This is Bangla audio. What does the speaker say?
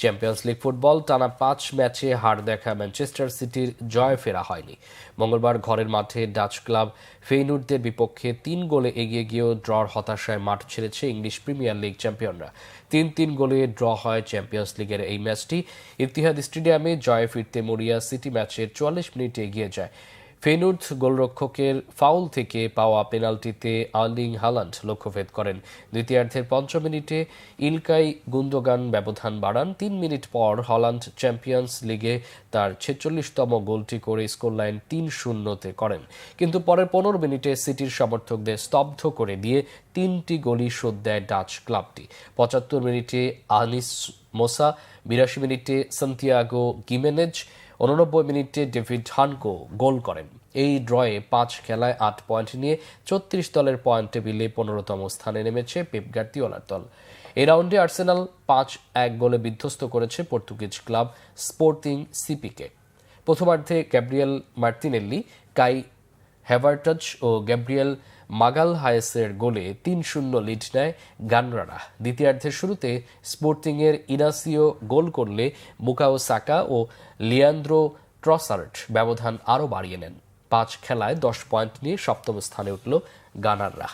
চ্যাম্পিয়ন্স লিগ ফুটবল টানা পাঁচ ম্যাচে হার দেখা ম্যানচেস্টার সিটির জয় ফেরা হয়নি। মঙ্গলবার ঘরের মাঠে ডাচ ক্লাব ফেইনুর্দের বিপক্ষে তিন গোলে এগিয়ে গিয়েও ড্রর হতাশায় মাঠ ছেড়েছে ইংলিশ প্রিমিয়ার লিগ চ্যাম্পিয়নরা। তিন তিন গোলে ড্র হয় চ্যাম্পিয়ন্স লিগের এই ম্যাচটি। ইতিহাদ স্টেডিয়ামে জয়ে ফিরতে মরিয়া সিটি ম্যাচের চুয়াল্লিশ মিনিটে এগিয়ে যায়। ফেনুর্থ গোলরক্ষকের ফাউল থেকে পাওয়া পেনাল্টিতে আর্লিং হালান্ড লক্ষ্যভেদ করেন। দ্বিতীয়ার্ধের পঞ্চম মিনিটে ইলকাই গুন্দোগান ব্যবধান বাড়ান। তিন মিনিট পর হল্যান্ড চ্যাম্পিয়ন্স লিগে তার ছেচল্লিশতম গোলটি করে স্কোরলাইন তিন শূন্যতে করেন। কিন্তু পরের পনেরো মিনিটে সিটির সমর্থকদের স্তব্ধ করে দিয়ে তিনটি গোলই শোধ দেয় ডাচ ক্লাবটি। পঁচাত্তর মিনিটে আনিস মোসা, বিরাশি মিনিটে সান্তিয়াগো গিমেনেজ উননব্বই মিনিটে ডেভিড হানকো গোল করেন। এই ড্রয়ে পাঁচ খেলায় আট পয়েন্ট নিয়ে ছত্রিশ দলের পয়েন্ট টেবিলে পনেরোতম স্থানে নেমেছে পেপ গার্দিওলার দল। এই রাউন্ডে আর্সেনাল পাঁচ এক গোলে বিধ্বস্ত করেছে পর্তুগিজ ক্লাব স্পোর্টিং সিপিকে। প্রথমার্ধে গ্যাব্রিয়েল মার্তিনেল্লি, কাই হ্যাভার্টাচ ও গ্যাব্রিয়েল মাগাল হায়েসের গোলে তিন শূন্য লিড নেয় গানরারা। দ্বিতীয়ার্ধের শুরুতে স্পোর্টিংয়ের ইনাসিও গোল করলে মুকাও সাকা ও লিয়ান্দ্রো ট্রসার্ট ব্যবধান আরও বাড়িয়ে নেন। পাঁচ খেলায় দশ পয়েন্ট নিয়ে সপ্তম স্থানে উঠল গানাররা।